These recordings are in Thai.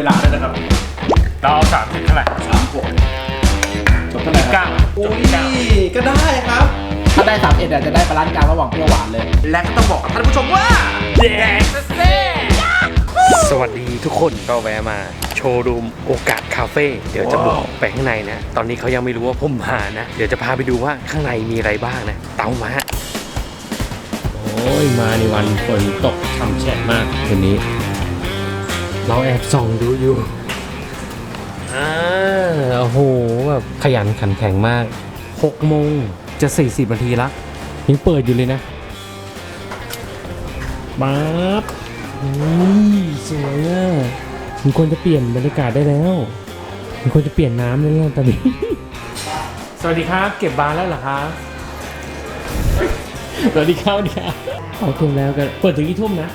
เวลาด้วยนะครับเราเอาสามสิบเท่าไหร่สามขวดจบเท่าไหร่ครัเก้าโอ้จบยที่เก้าก็ได้ครับ ถ้าได้สามเอ็ดจะได้บาลานซ์กลางระหว่างเปรี้ยวหวานเลย และก็ต้องบอกกับท่านผู้ชมว่าแดกเซ่สวัสดีทุกคนก็แวะมา โชว์รูมโอกาสคาเฟ่เดี๋ยวจะบุกไปข้างในนะ ตอนนี้เขายังไม่รู้ว่าผมมานะ เดี๋ยวจะพาไปดูว่าข้างในมีอะไรบ้างนะ เตามาโอ้ยมาในวันฝนตกช่ำแฉะมากคืนนี้ เราแอบส่องดูอยู่อ่าโอ้โหแบบขยันขันแข็งมาก6โมงจะ 40นาทีละยังเปิดอยู่เลยนะบ๊าบอุ้ยสวยอะมันควรจะเปลี่ยนบรรยากาศได้แล้วมันควรจะเปลี่ยนน้ำได้แล้วตอนนี้ สวัสดีครับ เก็บบาร์แล้วเหรอครับสวัสดีครับเนี่ยโอเคแล้วกัน เปิดถึงกี่ทุ่มนะ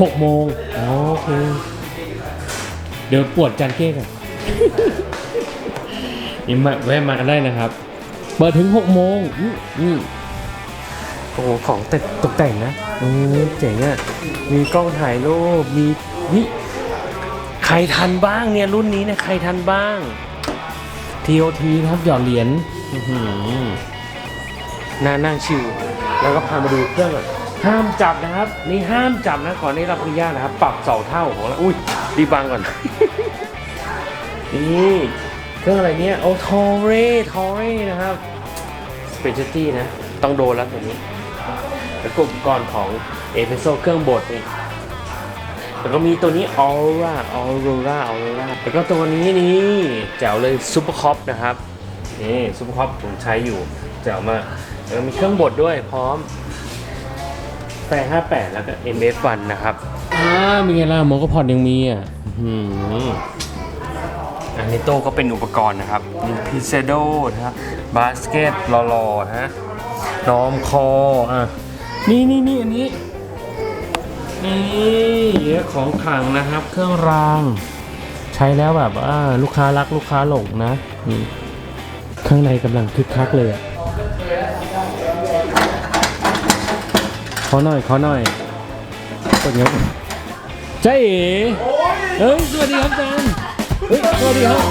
หกโมงอ๋อโอเค เดี๋ยวปวดจานเก้กันนี่มาแวะมากันได้นะครับ เปิดถึงหกโมงอืมอืมโอ้โหของแต่ตกแต่งนะโอ้เจ๋งอะ มีกล้องถ่ายรูป มีนี่ใครทันบ้างเนี่ยรุ่นนี้เนี่ยใครทันบ้าง TOT นะครับหยอดเหรียญอื้อหือน่านั่งชิว แล้วก็พามาดูเครื่องก่อน ห้ามจับนะครับ นี่ห้ามจับนะขอนได้รับอนุญาตนะครับ ปรับสองเท่าของเราอุ้ยรีบังก่อน นี่เครื่องอะไรเนี่ยโอ้ทอเร่ทอเร่นะครับสเปเชียลตี้นะ ต้องโดนแล้วตัวนี้ แล้วก็อุปกรณ์ของเอเพโซเครื่องบดนี่แล้วก็มีตัวนี้ออร่าออรราออรราแล้วก็ตัวนี้นี่แจ๋วเลยซูเปอร์คอปนะครับนี่ซุปเปอร์คอปผมใช้อยู่แจ๋วมากแล้วมีเครื่องบดด้วยพร้อม แฟร์58 แล้วก็ MF1 นะครับ อ่ามีไงล่ะโมก็พอดยังมีอะอืมอันนี้โต้ก็เป็นอุปกรณ์นะครับมีพิเซโดนะครับบาสเกตหล่อๆฮะน้อมคออะนี่นี่นี่อันนี้นี่ของขลังนะครับ เครื่องราง ใช้แล้วแบบว่าลูกค้ารักลูกค้าหลงนะนี่ข้างในกำลังคึกคักเลยอะ อหน่อยขอหน่อยกดเงี้ยใจเอ๋เฮ้ยสวัสดีครับอาจารย์เฮ้ยสวัสดีครับ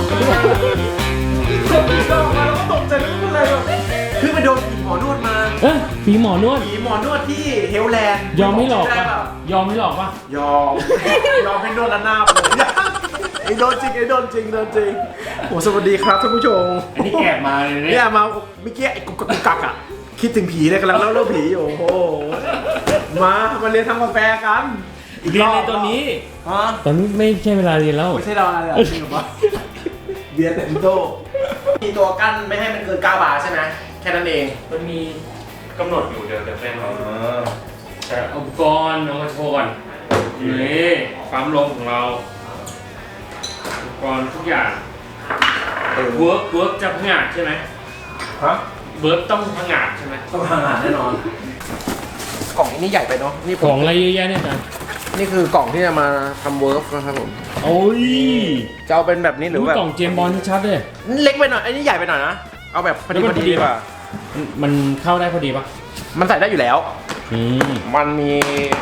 คือไปโดนผีหมอนวดมาเอ้ยผีหมอนวด ผีหมอนวดที่เฮลแลนด์ยอมไม่หลอกได้ปะเปล่ายอมไม่หลอกปะยอม ยอมเป็นโดนระนาบเลยไอ้โดนจริงไอ้โดนจริงโดนจริงโอ้สวัสดีครับท่านผู้ชมอันนี้แกะมาเลยเนี่เนี่ยยมาเมื่อกี้ไอ้กุกกักกุกกักอะคิดถึงผีเลยกำลังเล่าเรื่องผีอยู่โอ้โห มามาเรียนทำกาแฟกันเรียนอะไรตอนนี้ฮะตอนนี้ไม่ใช่เวลาเรียนแล้วไม่ใช่เราอะไรอะจริงปะเบียร์เต็มโต๊ะมีตัวกั้นไม่ให้มันเกิน9บาทใช่ไหมแค่นั้นเอง มันมีกำหนดอยู่เดี๋ยวเดี๋ยวแฟนเราแต่อุปกรณ์เอามาโชว์ก่อนนี่ปั๊มลมของเราอุปกรณ์ทุกอย่างเวิร์กเวิร์กจะพังงาดใช่ไหมฮะเวิร์กต้องพังงาดใช่ไหมต้องทำงานแน่นอน กล่องนี้ใหญ่ไปเนาะนี่ผขอมงอะไรเยอะแยะเนี่ยอาจารย์นี่คือกล่องที่จะมาทำเวิร์กนะครับผมโอ้ยจะเอาเป็นแบบนี้หรือดูแบบกล่องเจมส์บอลชัดๆเลย เล็กไปหน่อยอันนี้ใหญ่ไปหน่อยนะเอาแบบพอดีแล้วพมัอนดีพอดีดีกว่ามันเข้าได้พอดีปะมันใส่ได้อยู่แล้ว อืมมันมี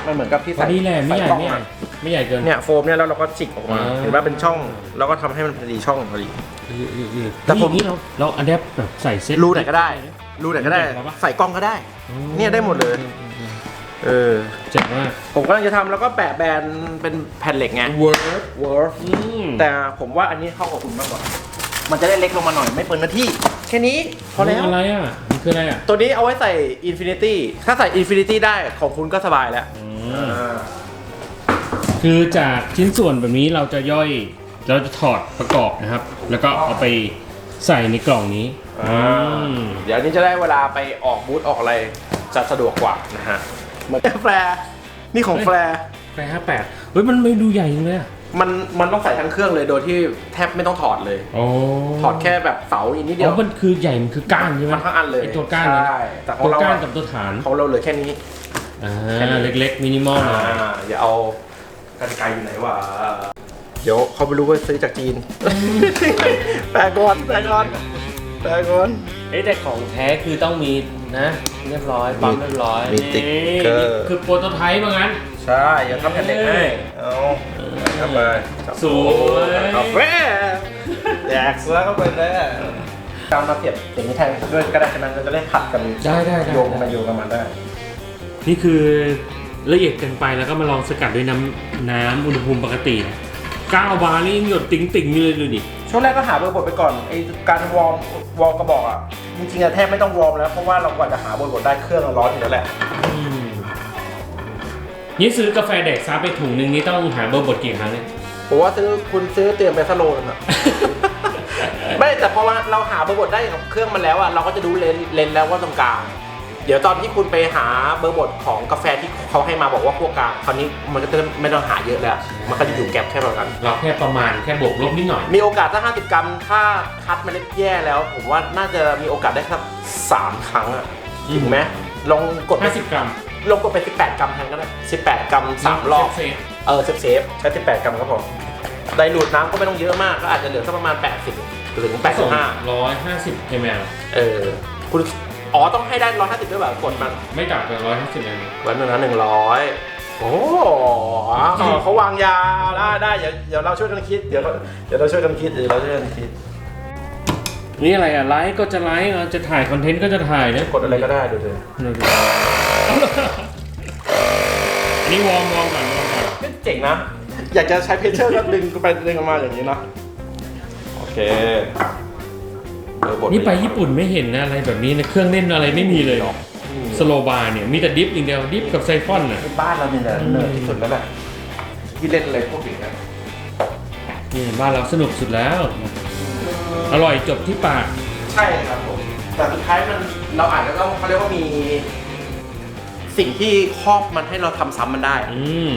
มันเหมือนกับที่พอใส่ดีแหละไม่ใหญ่ส่กล้องไม่ใหญ่อะไม่ใหญ่เกิน เนี่ยโฟมเนี่ยแล้วเราก็จิกออกมาอ่า เห็นว่าเป็นช่องแล้วก็ทำให้มันพอดีช่องพอดีแต่แต่ผผมมนี่เราเราอันเนี้ยแบบใส่เซ็ต รูไหนก็ได้รูไหนก็ได้เด็กเหรอวะใส่กล้องก็ได้ เนี่ยได้หมดเลย เออ เจ๋งมากผมกำลังจะทำแล้วก็แปะแบรนด์เป็นแผ่นเหล็กไง Word Word อืมแต่ผมว่าอันนี้เข้ากับคุณมากกว่า มันจะได้เล็กลงมาหน่อยไม่เปิดหน้าที่ แค่นี้พอแล้ว อะไรอะ มันคืออะไรอะตัวนี้เอาไว้ใส่ Infinity ถ้าใส่ Infinity ได้ของคุณก็สบายแล้วอืมคือจากชิ้นส่วนแบบนี้เราจะย่อย เราจะถอดประกอบนะครับ แล้วก็เอาไปใส่ในกล่องนี้อืมเดี๋ยวนี้จะได้เวลาไปออกบูธออกอะไรจะสะดวกกว่านะฮะเห มือนแฟร์นี่ของแฟร์แปดห้าแปดเฮ้ยมันไม่ดูใหญ่จังเลยอะมันมันต้องใส่ทั้งเครื่องเลยโดยที่แทบไม่ต้องถอดเลย โอ้ถอดแค่แบบเสาอีกนิดเดีอ๋ยวอมันคือใหญ่มันคือก้านใช่ไหมมันทั้งอันเลยไอตัวก้านเนี่ยใช่แต่ของตัวเราก้านอะกับตัวฐานของเราเหลือแค่นี้ อ่าแค่นี้ เล็กๆมินิมอลหน่อยอ่าอย่าเอากันไกลอยู่ไหนวะเดี๋ยวเขาไม่รู้ว่าซื้อจากจีน แปลก่อนแปลก่อนแปลก่อน เอ้ยแต่ของแท้คือต้องมี นะเรียบร้อยปั๊มเรียบร้อยมีติ๊กเกอร์ นี่คือโปรโตไทป์ว่างั้น ใช่อย่าทำแผ่นเหล็กให้ เอาเข้าไปสวยกาแฟแดกเสือเข้าไปเลยการมาเสียบอย่างนี้แทนด้วยก็ได้ฉะนั้นจะได้ขัดกันได้ได้ได้ โยงมาโยงกันมาได้ นี่คือละเอียดเกินไปแล้วก็มาลองสกัดด้วยน้ำน้ำอุณหภูมิปกตินะ9บาร์นี่ยังหยดติ๋งติ่งๆอยู่เลยดูดิ ช่วงแรกก็หาเบอร์บทไปก่อนไอการวอร์มวอร์มกระบอกอะจริงๆอะแทบไม่ต้องวอร์มแล้วเพราะว่าเรากว่าจะหาเบอร์บทได้เครื่องร้อนอยู่แล้วแหละอืมนี่ซื้อกาแฟแดกซับไปถุงหนึ่งนี่ต้องหาเบอร์บทกี่ครั้งเนี่ย ผมว่าซื้อคุณซื้อเตรียมไปสโลนอะ ไม่แต่พอว่าเราหาเบอร์บทได้กับเครื่องมันแล้วอะเราก็จะดูเลนเลนแล้วว่าตรงกลาง เดี๋ยวตอนที่คุณไปหาเบอร์บทของกาแฟที่เขาให้มาบอกว่าพวกกลางคราวนี้มันก็จะไม่ต้องหาเยอะแล้ว มันก็จะอยู่แก็บแค่ประมาณนั้นเราแค่ประมาณแค่บวกลบนิดหน่อย มีโอกาสถ้า 50 กรัม ถ้าคัดเมล็ดแย่แล้ว ผมว่าน่าจะมีโอกาสได้สักสามครั้งอะอืม ถึงไหมลองกดไป50 กรัมลองกดไป 18 กรัมแทนก็ได้ 18 กรัมสามรอบ เซฟเออเซฟเซฟใช้ 18 กรัมครับผมไดรูดน้ำก็ไม่ต้องเยอะมาก ก็อาจจะเหลือสักประมาณ 80ถึง85ร้อยห้าสิบมลเออ คุณ อ๋อต้องให้ได้150ด้วยแบบกดมันไม่ต่ำกว่าร้อยห้าสิบมลวันนึงนะ100โอ้เขาวางยาได้ได้เดี๋ยวเดี๋ยวเราช่วยกันคิดเดี๋ยวเดี๋ยวเราช่วยกันคิดเดี๋ยวเราช่วยกันคิดนี่อะไรอะไลฟ์ก็จะไลฟ์อะจะถ่ายคอนเทนต์ก็จะถ่ายนะกดอะไรก็ได้ดูเลยอันนี้วอร์มวอร์มก่อนวอร์มก่อนเจ๋งนะ อยากจะใช้เพชเชอร์ก็ดึงไปดึงออกมาอย่างนี้เนอะโอเค เออบทนี่ไปญี่ปุ่นไม่เห็นนะอะไรแบบนี้นะเครื่องเล่นอะไรไม่มีเลยสโลบาร์เนี่ยมีแต่ดิฟอย่างเดียวดิฟกับไซฟอนน่ะบ้านเราเนี่ยนะเนิร์ดที่สุดแล้วแหละที่เล่นอะไรพวกอย่างเงี้ยนี่บ้านเราสนุกสุดแล้ว อร่อยจบที่ปาก ใช่ครับผม แต่สุดท้ายมันเราอาจจะต้องเขาเรียกว่ามี สิ่งที่ครอบมันให้เราทำซ้ำมันได้อืม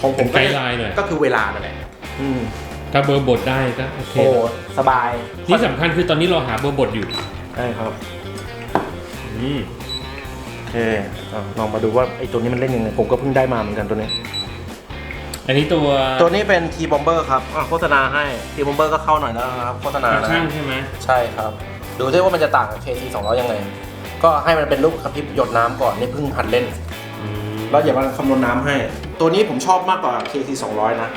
ของผมเป็นไกด์ไลน์หน่อย ก็คือเวลานั่นแหละอืม ถ้าเบอร์บทได้ก็โอเคโอ้สบายที่สำคัญคือตอนนี้เราหาเบอร์บทอยู่ใช่ครับอืมโอเคอะลองมาดูว่าไอ้ตัวนี้มันเล่นยังไงผมก็เพิ่งได้มาเหมือนกันตัวนี้ อันนี้ตัวตัวนี้เป็น T Bomber ครับอะโฆษณาให้ T Bomber ก็เข้าหน่อยนะครับโฆษณาขานะช่างใช่ไหมใช่ครับ ดูด้วยว่ามันจะต่างกับ KT 200ยังไง ก็ให้มันเป็นรูปกระพริบหยดน้ำก่อนนี่เพิ่งหัดเล่น อืมแล้วอย่ามาคำนวณน้ำให้ ตัวนี้ผมชอบมากกว่า KT 200นะ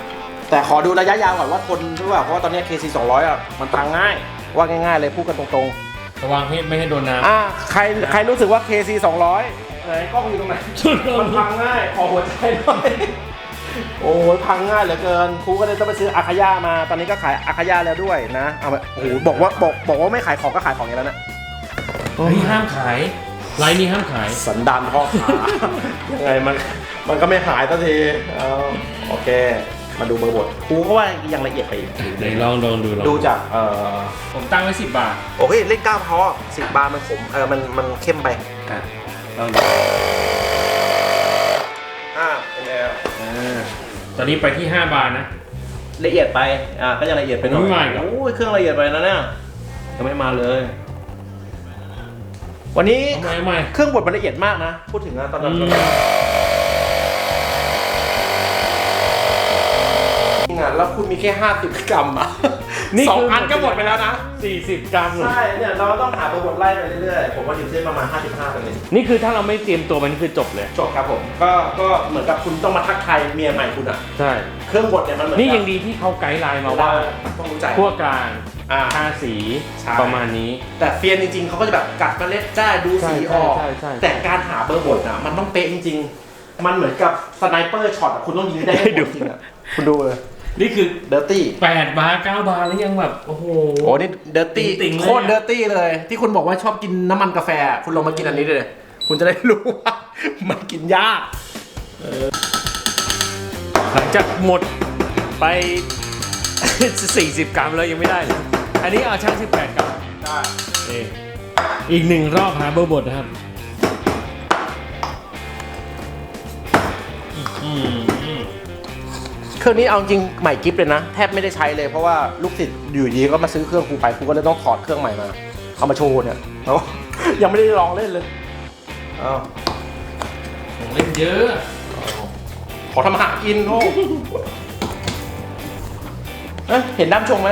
แต่ขอดูระยะยาวก่อนว่าทนหรือเปล่าเพราะว่าตอนนี้ KT 200อะมันพังง่าย ว่าง่ายๆเลยพูดกันตรงระวังให้ไม่ให้โดนน้ๆอ่าใครใครรู้สึกว่า KC 200ไหนกล้องอยู่ตรงไหนำมันพังง่ายขอหัวใจหน่อย โอ้ยพังง่ายเหลือเกิน ครูก็เลยต้องไปซื้ออาคายามา ตอนนี้ก็ขายอาคายาแล้วด้วยนะ เอามาโอ้โห บอกว่าบอกบอกว่าไม่ขายของก็ขายของอย่างนั้นนะเฮ้ยห้ามขายไลน์นี้ห้ามขาย สันดานพ่อขา ยังไงมัน มันก็ไม่หายสักทีเอาโอเค มาดูเบอร์บทครูก็ว่ายังละเอียดไปอีกไหนลองลองดูลองดูจากเอ่อผมตั้งไว้สิบบาทโอเคเลขเก้าพอสิบบาทมันขมเออมันมันเข้มไปอะลองดูอ่าเป็นไงอะตอนนี้ไปที่ห้าบาทนะ ละเอียดไปอ่าก็ยังละเอียดไปหน่อยไม่มาอีกเหรอ โอ้ยเครื่องละเอียดไปนะเนี่ยยังไม่มาเลย วันนี้ ทำไมทำไม เครื่องบดมันละเอียดมากนะ พูดถึงนะตอนนั้นอืม จริงอะ แล้วคุณมีแค่ 50 กรัมอะสองอันก็หมดไปแล้วนะสี่สิบกรัมใช่เนี่ยเราต้องหาตัวบทไล่ไปเรื่อยๆ ผมว่าอยู่ที่ประมาณ 55ตรงนี้นี่คือถ้าเราไม่เตรียมตัวมันคือจบเลย จบครับผมก็ก็เหมือนกับคุณต้องมาทักทายเมียใหม่คุณอะ ใช่ เครื่องบดเนี่ยมันเหมือนนี่กับยังดีที่เขาไกด์ไลน์มาว่าต้องรู้ใจขั้วกลางอ่าค่าสีใช่ ประมาณนี้ แต่เฟียนจริงๆเขาก็จะแบบกัดเมล็ดได้ดูสีออก ใช่ใช่ใช่ แต่การหาเบอร์บทอะมันต้องเป๊ะจริงๆ มันเหมือนกับสไนเปอร์ช็อตอะคุณต้องยิงให้ได้ให้หมดจริงอะคุณดูเลย นี่คือเดอร์ตี้8บาท9บาทแล้วยังแบบ โอ้โห โอ้นี่เดอร์ตี้ติ่งๆเลยโคตรเดอร์ตี้เลย ที่คุณบอกว่าชอบกินน้ำมันกาแฟ คุณลองมากินอันนี้เลย คุณจะได้รู้ว่า มันกินยาก หลังจากหมดไป 40 กรัมแล้วยังไม่ได้เลยอันนี้เอาช่าง18 กรัมได้นี่อีกหนึ่งรอบหาเบอร์บทนะครับอืมอืม เครื่องนี้เอาจริงใหม่กิฟเลยนะ แทบไม่ได้ใช้เลยเพราะว่าลูกศิษย์อยู่ดีก็มาซื้อเครื่องครูไปครูก็เลยต้องถอดเครื่องใหม่มาเอามาโชว์เนี่ยแล้วยังไม่ได้ลองเล่นเลยอ้าวของเล่นเยอะขอทำอาหารกินโอ้เอ้ยเห็นด้ามชงไหม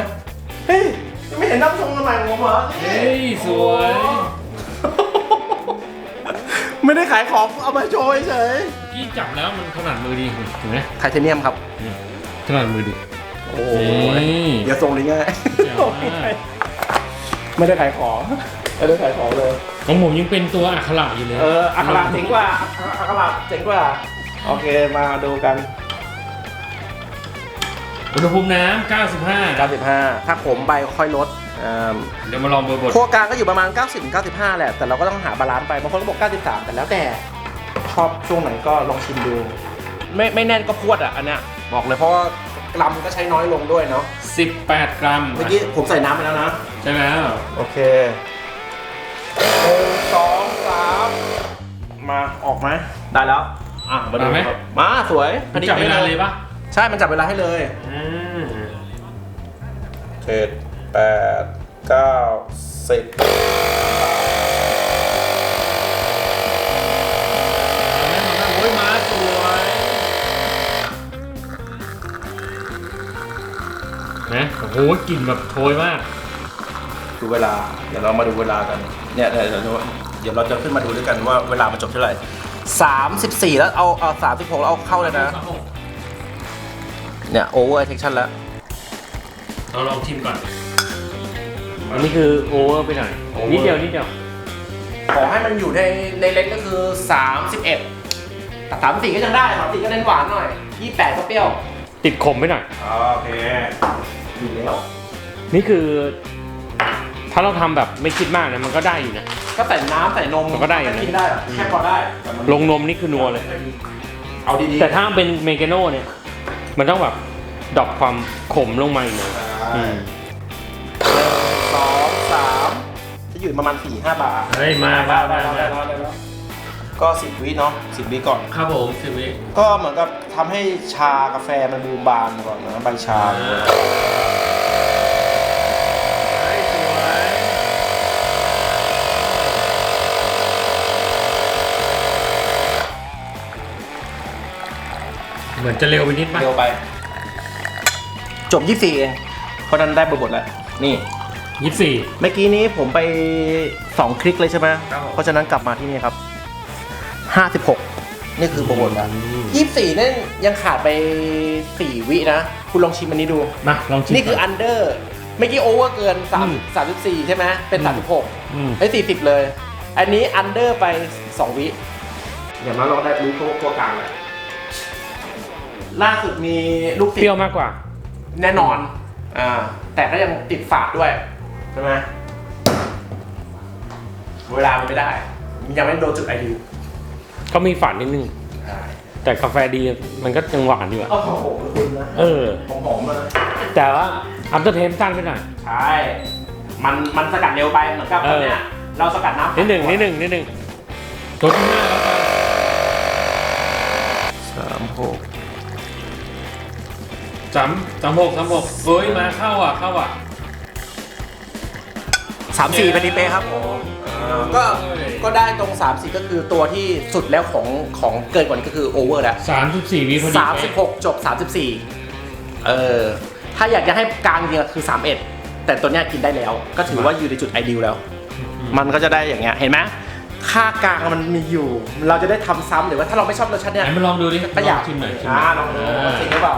เฮ้ยยังไม่เห็นด้ามชงทำไมงงเหรอเฮ้ยสวย ไม่ได้ขายของเอามาโชว์เฉย พี่จับแล้วมันขนาดมือดีเห็นไหมไทเทเนียมครับ อืมขนาดมือดิโอ้โหนี่เดี๋ยวส่งลิงก์ให้เจ๋งมากไม่ได้ขายของไม่ได้ขายของเลย ของผมยังเป็นตัวอักขระอยู่เลย เอออัคราเจ๋งกว่าอัคราเจ๋งกว่า โอเคมาดูกัน อุณหภูมิน้ำ 95 95 ถ้าขมไปค่อยลดอ่าเดี๋ยวมาลองเบอร์บดขั้วกลางก็อยู่ประมาณ 90-95 แหละ แต่เราก็ต้องหาบาลานซ์ไปบางคนก็บอก 93 แต่แล้วแต่ชอบช่วงไหนก็ลองชิมดู ไม่ไม่แน่นก็พวดอะอันเนี้ย บอกเลยเพราะว่ากรัมก็ใช้น้อยลงด้วยเนาะ18 กรัมเมื่อกี้ผมใส่น้ำไปแล้วนะ ใช่แล้วโอเคหนึ่งสองสามมาออกไหมได้แล้ว อะมาดูครับมาสวยมันจับเวลาเลยปะใช่ มันจับเวลาให้เลยอ่าเจ็ดแปดเก้าสิบ โอ้โหกลิ่นแบบโชยมาก ดูเวลา เดี๋ยวเรามาดูเวลากัน เนี่ยเดี๋ยวเดี๋ยวเดี๋ยวเราจะขึ้นมาดูด้วยกันว่าเวลามันจบเท่าไหร่สามสิบสี่แล้วเอาเอาสามสิบหกแล้วเอาเข้าเลยนะ เนี่ยโอเวอร์เทคชั่นแล้ว เราลองชิมก่อน อันนี้คือโอเวอร์ไปหน่อย Over นิดเดียวนิดเดียว ขอให้มันอยู่ในในเลนก็คือสามสิบเอ็ดแต่สามสี่ก็ยังได้สามสี่ก็เน้นหวานหน่อยยี่แปดก็เปรี้ยว ติดขมไปหน่อย โอเค ดีแล้วนี่คือ ถ้าเราทำแบบไม่คิดมากนะมันก็ได้อยู่นะ ก็ใส่น้ำใส่นมมันก็ได้อยู่นะ กินได้อะแค่พอได้แต่มันลงนมนี่คือนัวเลย เอาดีๆแต่ถ้าเป็นเมกาโน่เนี่ย มันต้องแบบดรอปความขมลงมาอีกหน่อยใช่อืมหนึ่งสองสามจะอยู่ประมาณสี่ห้าบาทเฮ้ยมาได้มา ได้มาได้มาได้ได้ได้ ก็สิบวิเนาะสิบวิก่อน ครับผมสิบวิก็เหมือนกับทำให้ชากาแฟมันบูมบานก่อนนะใบชาเหมือนจะเร็วไปนิดมั้ยเร็วไป จบยี่สี่เองเพราะนั้นได้บทแล้ว นี่ ยี่สิบสี่ เมื่อกี้นี้ผมไปสองคลิกเลยใช่ไหมครับผม เพราะฉะนั้นกลับมาที่นี่ครับ ห้าสิบหกนี่คือโปรโมทแล้วยี่สี่นั่นยังขาดไปสี่วินะ คุณลองชิมอันนี้ดู มาลองชิมนี่คืออันเดอร์เมื่อกี้โอเวอร์เกินสามอืมสามสิบสี่ใช่ไหมเป็นสามสิบหกอืมไอ้สี่สิบเลย อันนี้อันเดอร์ไปสองวิเดี๋ยวมาลองได้รู้ตัวตัวกลางเลยล่าสุดมีลูกเปศิษรี้ยวย์มากกว่า แน่นอนอ่าแต่ก็ยังติดฝาดด้วยใช่ไหมเวลามันไม่ได้มันยังไม่โดนจุดไอดิว ก็มีฝาดนิดนึง แต่กาแฟดีมันก็ยังหวานอยู่อะโอ้โหคุณนะเออหอมๆเลยแต่ว่าอัพเตอร์เทนสั้นไปหน่อย ใช่ มันมันสกัดเร็วไปเหมือนกับเอตอนอเนี้ยเราสกัดน้ำนิดหนึ่งนิดหนึ่งนิดหนึ่งตัวที่ห้าแล้วกันสามหกสามสามหกสามหกเฮ้ยมาเข้าอะเข้าอะ สามสี่พอดีเป๊ะครับก็ก็ได้ตรงสามสี่ก็คือตัวที่สุดแล้วของของเกินกว่านี้ก็คือโอเวอร์แล้วสามสิบสี่วิพอดีสามสิบหกจบสามสิบสี่เออถ้าอยากจะให้กลางจริงๆคือสามเอ็ดแต่ตัวเนี้ยกินได้แล้ว ก็ถือว่าอยู่ในจุดไอเดียแล้ว มันก็จะได้อย่างเงี้ยเห็นไหมค่ากลางมันมีอยู่ เราจะได้ทำซ้ำหรือว่าถ้าเราไม่ชอบรสชาติเนี้ยไหนมาลองดูดิก็อยากลงชิมหน่อยชิมหอ่าน่อยลองดูอ่าจริงหรือเปล่า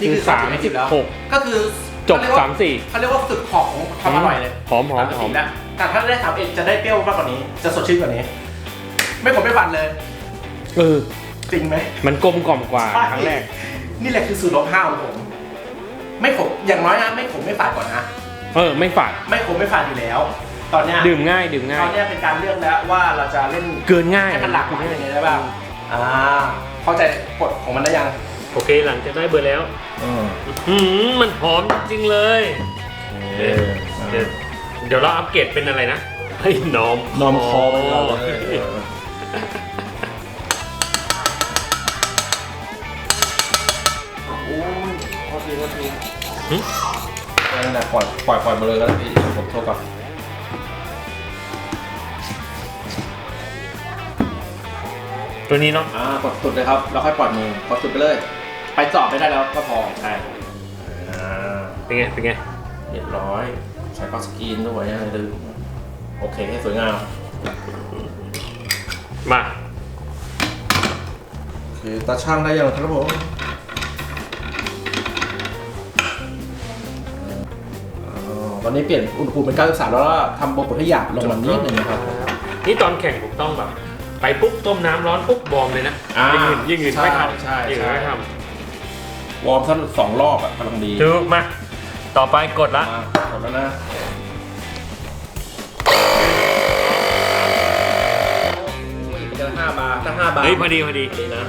นี่คือสาม30สิบแล้ว หก ก็คือ จบเขเรียกว่สามสี่เขาเรียกว่าสุดขอบของความอร่อยเลยหอมหอมหอม30แล้วแต่ถ้าได้สามเอ็ดจะได้เปรี้ยวมากกว่านี้ จะสดชื่นกว่านี้ ไม่ขมไม่หวานเลย เออ จริงไหมมันกลมกล่อมกว่าครั้งแรก นี่แหละคือสูตรลบห้าของผม ไม่ขมอย่างน้อยนะไม่ขมไม่ฝาดก่อนนะ เออ ไม่ฝาด ไม่ขมไม่ฝาดอยู่แล้ว ตอนเนี้ยดื่มง่าย ดื่มง่าตยอนเนี้ยเป็นการเลือกแล้วว่าเราจะเล่นเกินง่ายให้มันหลากหลายยังไงได้บ้าง อ่า เข้าใจกฎของมันได้ยัง โอเคหลังจากได้เบอร์แล้วอืมมันหอมจริงเลยเดี๋ยวเดี๋ยวเดี๋ยวเราอัปเกรดเป็นอะไรนะเฮ้ยนอมนอมคอไปแล้วโอ้ยโทษทีโทษทีหึนั่นแหละปล่อยปล่อยปล่อยมาเลยก็ได้พี่ผมโทษก่อนตัวนี้เนาะอ่ากดสุดเลยครับ แล้วค่อยปล่อยมือกดสุดไปเลย ไปสอบไม่ได้แล้วก็พอใช่เป็นไง เป็นไง เรียบร้อย ใช้ก็สกรีนด้วยนะไรดึงโอเคให้สวยงาม มาคือตาช่างได้ยังครับผมตอนนี้เปลี่ยนอุณหภูมิเป็น 93 แล้วทำโบกดให้หยาบลงมานิดหนึ่งนะครับ นี่ตอนแข่งผมต้องแบบ ไปปุ๊บต้มน้ำร้อนปุ๊บบอมเลยนะยิ่งยิ่งอื่นไม่ทำยิ่งอื่นไม่ทำ วอร์มสักสองรอบอะกำลังดีำถูกมา ต่อไปกดละ มาหมดแล้วนะ จะห้าบาร์ถ้าห้าบาร์เฮ้ยพอดีพอดีนี่นะ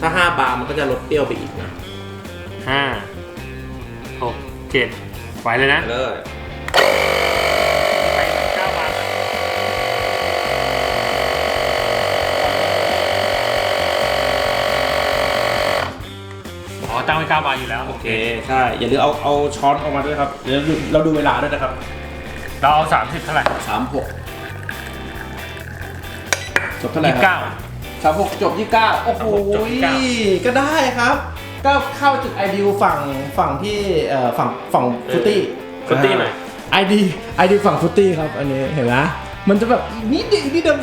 ถ้าห้าบาร์มันก็จะลดเปรี้ยวไปอีกนะห้าหกเจ็ดไหวเลยนะเลย ไปเก้าบาทอ๋อ ตั้งไว้เก้าบาทอยู่แล้วโอโอเคเคใช่อย่าลืมเอาเอาช้อนออกมาด้วยครับเดี๋ยวเราดูเวลาด้วยนะครับ เราเอาสามสิบเท่าไหร่สามหกจบเท่าไหร่ยี่คสิบรับเก้าสามหกจบยี่เก้าโอ้โหจบ29ก็ได้ครับก็เข้าจุดไอเดียฝั่งฝั่งที่เอ่อฝั่งฝั่งฟุตตี้ฟุตตี้หน่อยไอดีไอดีฝั่งฟุตตี้ครับอันนี้เห็นไหมมันจะแบบนิดเดียวนิดเดียว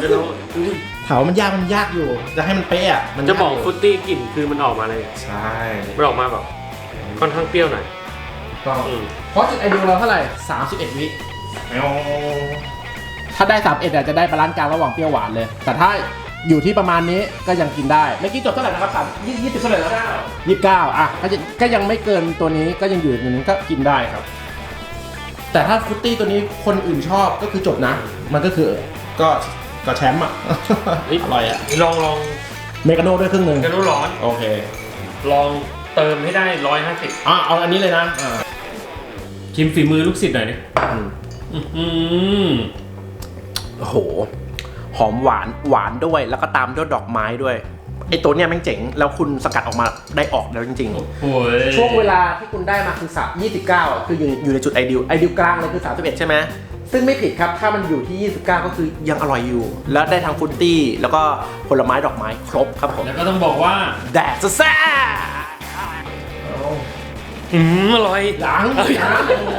เดี๋ยวเราดูดิถามว่ามันยากมันยากอยู่ จะให้มันเป๊ะอะมันจะบอกยายู่ฟุตตี้กลิ่นคือมันออกมาเลยใช่มันออกมาแบบค่อนข้างเปรี้ยวหน่อยต้องอืมเพราะจุดไอเดียเราเท่าไหร่ 31 วิถ้าได้ 31อาจจะได้บาลานซ์กลางระหว่างเปรี้ยวหวานเลย แต่ถ้าอยู่ที่ประมาณนี้ก็ยังกินได้เมื่อกี้จบเท่าไหร่นะครับสามยี่ยี่สิบเท่าไหร่แล้วยี่สิบเก้าอะก็จะก็ยังไม่เกินตัวนี้ก็ยังอยู่ในนี้ก็กินได้ครับ แต่ถ้าฟุตตี้ตัวนี้คนอื่นชอบก็คือจบนะ มันก็คือก็ ก็แชมป์อะ เฮ้ย อร่อยอะ ลองลองเมกาโน่ด้วยครึ่งหนึ่งกระนู้ร้อน โอเค ลองเติมให้ได้ร้อยห้าสิบอะเอาอันนี้เลยนะอ่าชิมฝีมือลูกศิษย์หน่อยดิอืมอืมโอ้โห หอมหวานหวานด้วยแล้วก็ตามด้วยดอกไม้ด้วย ไอตัวเนี้ยแม่งเจ๋ง แล้วคุณสกัดออกมาได้ออกแล้วจริง โอ้ยๆ ช่วงเวลาที่คุณได้มาคือสับ29อะคืออยู่อยู่ในจุดไอเดียไอเดียกลางเลยคือ31ใช่ไหม ซึ่งไม่ผิดครับถ้ามันอยู่ที่ 29 ก็คือยังอร่อยอยู่ แล้วได้ทั้งฟรุตตี้ แล้วก็ผลไม้ดอกไม้ครบครับผมแล้วก็ต้องบอกว่าแดดซะแซ่อืมอร่อยหลังหลังโอ้โห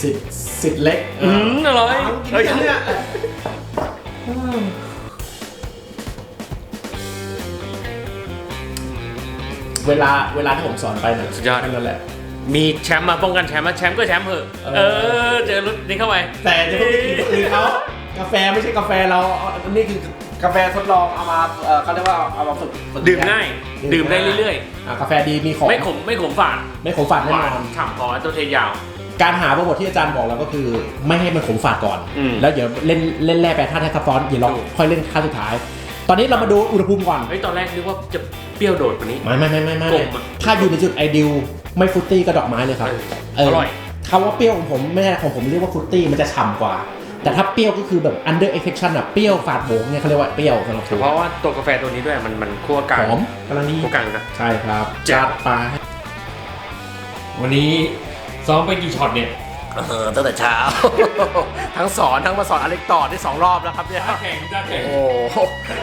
สิทธิ์สิทธิ์เล็กอืมอร่อยเฮ้ยเนี่ยเวลาเวลาที่ผมสอนไปน่ะสุดยอดแค่นั่นแหละ มีแชมป์มาป้องกันแชมป์มาแชมป์ก็แชมป์เหอะ เออเออเจอรุ่นนี้เข้าไป แต่จะไม่ไปกินคนอื่นเขากาแฟไม่ใช่กาแฟเราเอาอันนี้คือกาแฟทดลองเอามาเอ่อเขาเรียกว่าเอามาฝึกฝึกดื่มง่าย ดื่มได้เรื่อยๆอะกาแฟดีมีของๆ ไม่ขมไม่ขมฝาดไม่ขมฝาดแน่หวานนอน ฉ่ำพอตัวเทยาว การหาประบทที่อาจารย์บอกแล้วก็คือไม่ให้มันขมฝาดก่อน อืมแล้วเดี๋ยวเล่นเล่นแร่แปรธาตุให้ซับซ้อนเดี๋ยวเราถูก ค่อยเล่นขั้นสุดท้าย ตอนนี้เรามาดูอุณหภูมิก่อน เฮ้ยตอนแรกนึกว่าจะเปรี้ยวโดดกว่านี้ ไม่ไม่ไม่ไม่ไม่กลมอะ ถ้าอยู่ในจุดไอดิว ไม่ฟรุตตี้ก็ดอกไม้เลยครับเอออร่อยคำว่าเปรี้ยวของผมไม่ใช่ของผมเรียกว่าฟรุตตี้มันจะฉ่ำกว่า แต่ถ้าเปรี้ยวก็คือแบบ under exception อะเปรี้ยวฝาดโบงเนี่ยเขาเรียกว่าเปรี้ยวสำหรับผมเพราะว่าตัวกาแฟตัวนี้ด้วยมันมันคั่วกลางหอมกำลังดีคั่วกลางนะใช่ครับจัจัดดไปวันนี้ซ้อมไปกี่ช็อตเนี่ยเออ ตั้งแต่เช้า ทั้งสอนทั้งมาสอนอเล็กต่อได้สองรอบแล้วครับเนี่ย แข่งจ้าแข่งโอ้โห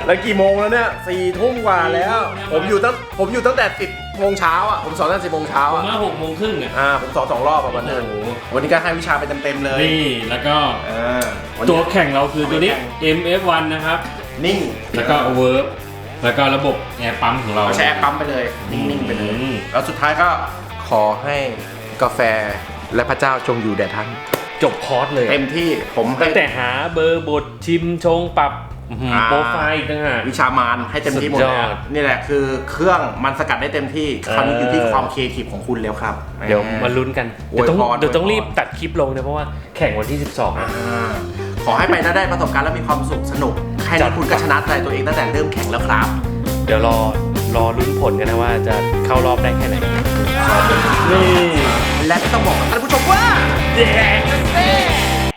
แล้วกี่โมงแล้วเนี่ยสี่ทุ่มกว่าแล้ว ผมอยู่ตั้งผมอยู่ตั้งแต่สิบโมงเช้าอะ ผมสอนตั้งสิบโมงเช้าผมอะ มาหกโมงครึ่งอะ อ่า ผมสอนสองรอบอะวันนึงโอ้โห วันนี้ก็ให้วิชาไปเต็มๆเลย นี่แล้วก็อ่าวันตัวนี้แข่งเราคือตัวนี้แข่ง MF1 นะครับ นิ่งแล้วก็ Verb แล้วก็ระบบแอร์ปั๊มของเราเราใช้แอร์ปั๊มไปเลย นิ่งๆไปเลย อืม แล้วสุดท้ายก็ขอให้กาแฟ และพระเจ้าจงอยู่แด่ท่าน จบคอร์สเลยเต็มที่ผมให้ ตั้งแต่หาเบอร์บทชิมชงปรับอื้อหืออ่า โปรไฟล์อีกต่างหาก วิชามานให้เต็มที่หมดสุดเลยยอดอะนี่แหละคือเครื่องมันสกัดได้เต็มที่คราวนี้อยู่ที่เออ ความครีเอทีฟของคุณแล้วครับ เดี๋ยวมาลุ้นกัน อวยเดี๋ยวต้องพรเดี๋ยวต้องอวยพร รีบตัดคลิปลงนะเพราะว่าแข่งวันที่ 12อ่าขอให้ไปแล้วได้ประสบการณ์และมีความสุขสนุกแค่จันี้ด คุณก็ชนะใจตัวเองตั้งแต่เริ่มแข่งแล้วครับ เดี๋ยวรอรอลุ้นผลกันนะว่าจะเข้ารอบได้แค่ไหนนี่ และต้องบอกกับท่านผู้ชมว่าแดงเซ่